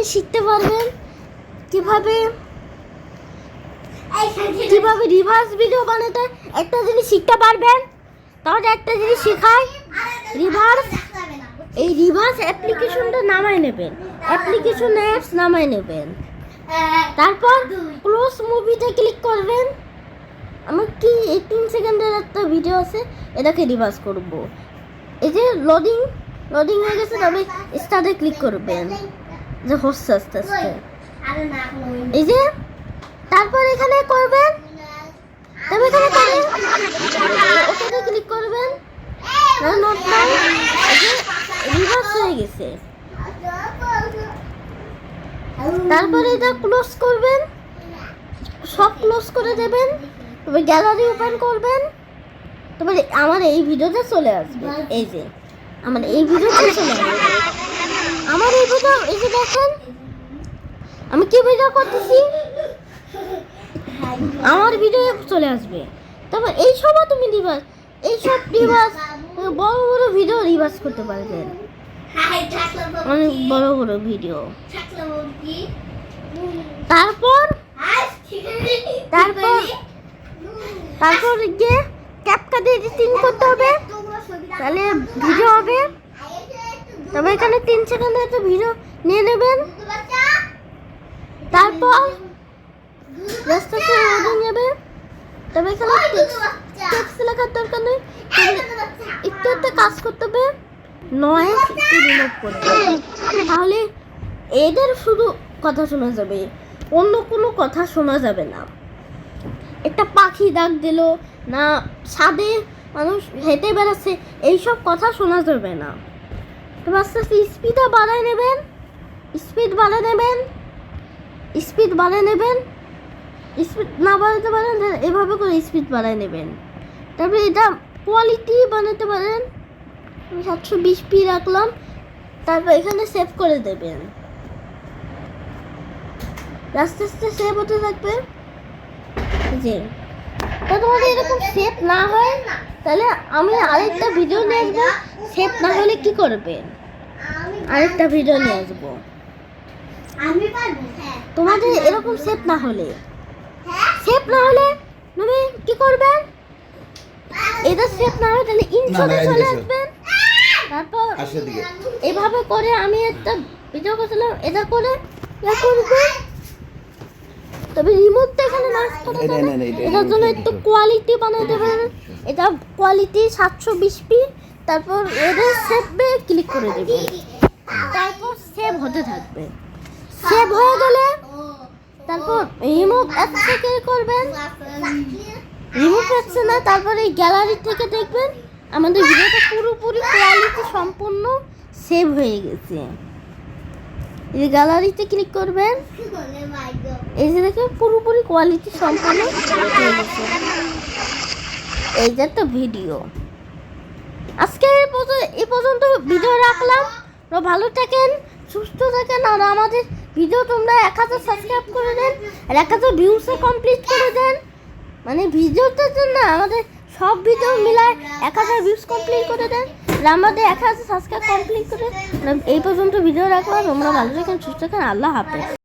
জিনিস শিখতে পারবেন? কীভাবে কীভাবে রিভার্স ভিডিও বানাতে একটা জিনিস শিখতে পারবেন? তাহলে একটা জিনিস শেখায়। রিভার্স এই রিভার্স অ্যাপ্লিকেশনটা নামায় নেবেন। অ্যাপ্লিকেশন অ্যাপস নামায় নেবেন। তারপর ক্লোজ মুভিতে ক্লিক করবেন। আমার কি এইটিন সেকেন্ডের একটা ভিডিও আছে, এটাকে রিভার্স করব। এই যে লোডিং লোডিং হয়ে গেছে, তবে স্টার্টে ক্লিক করবেন। যে হচ্ছে আস্তে আস্তে। এই যে তারপর এখানে করবেন? তবে এখানে করবেন? ওকেতে ক্লিক করবেন? নোট নাই রিভার্স হয়ে গেছে। তারপরে এটা ক্লোজ করবেন? সব ক্লোজ করে দেবেন? তবে গ্যালারি ওপেন করবেন? তারপরে আমার এই ভিডিওতে চলে আসবে। এই যে আমার এই ভিডিওতে চলে আসবে। আমার এই এই যে দেখেন। আমি কি ভিডিও করতেছি? আমার ভিডিও চলে আসবে। তারপর এই সবও তুমি রিভার্স এই সব রিভার্স বড় বড় ভিডিও রিভার্স করতে পারবেন অনেক বড় বড় ভিডিও তারপর তারপর তারপর গিয়ে দিয়ে এডিটিং করতে হবে। তাহলে ভিডিও হবে। তবে এখানে তিন সেকেন্ডের একটা ভিডিও নিয়ে নেবেন। তারপর রাস্তা তবে এখানে টেক্সট লেখার দরকার নেই। একটু একটা কাজ করতে হবে। রিমুভ তাহলে এদের শুধু কথা শোনা যাবে। অন্য কোনো কথা শোনা যাবে না। একটা পাখি ডাক দিল। না ছাদে মানুষ হেঁটে বেড়াচ্ছে। এইসব কথা শোনা যাবে না। তো আস্তে আস্তে স্পিডটা বাড়ায় নেবেন। স্পিড বাড়ায় নেবেন। স্পিড বাড়ায় নেবেন। স্পিড না বাড়াতে পারেন এভাবে করে স্পিড বাড়ায় নেবেন। তারপরে এটা কোয়ালিটি বানাতে পারেন। আমি সাতশো বিশ পি রাখলাম। তারপর এখানে সেভ করে দেবেন। আস্তে আস্তে সেভ হতে থাকবে। যে। তো তোমাদের এরকম সেভ না হয় তাহলে আমি আরেকটা ভিডিও নিয়ে আসব। সেভ না হলে কি করবেন আরেকটা ভিডিও নিয়ে আসব। আমি হ্যাঁ তোমাদের এরকম সেভ না হলে। সেভ না হলে মানে কি করবেন এটা সেভ না হয় তাহলে ইনশটে চলে আসবেন। তারপর এভাবে করে আমি একটা ভিডিও করছিলাম এটা করে ইয়া করবে তবে রিমোটটা এখানে এটা- এটার জন্য একটু কোয়ালিটি বানাই দেবেন এটা কোয়ালিটি সাতশো বিশ পি তারপর এদের সেভে ক্লিক করে দেবে। তারপর সেভ হতে থাকবে। সেভ হয়ে গেলে তারপর রিমুভ অ্যাপ থেকে করবেন। রিমুভ অ্যাপসে না তারপরে এই গ্যালারি থেকে দেখবেন আমাদের ভিডিওটা পুরোপুরি কোয়ালিটি সম্পূর্ণ সেভ হয়ে গেছে। এই গ্যালারিতে ক্লিক করবেন। এই যে দেখেন, পুরোপুরি কোয়ালিটি গেছে এই যে একটা ভিডিও আজকে এই পর্যন্ত ভিডিও রাখলাম। ভালো থাকেন, সুস্থ থাকেন, আর আমাদের ভিডিও তোমরা এক হাজার সাবস্ক্রাইব করে দেন, আর এক হাজার ভিউসে কমপ্লিট করে দেন। মানে ভিডিওটার জন্য আমাদের সব ভিডিও মিলায় এক হাজার ভিউস কমপ্লিট করে দেন আমাদের এক হাজার সাবস্ক্রাইব কমপ্লিট করে এই পর্যন্ত ভিডিও রাখলাম তোমরা ভালো থাকেন সুস্থ থাকেন আল্লাহ হাফেজ।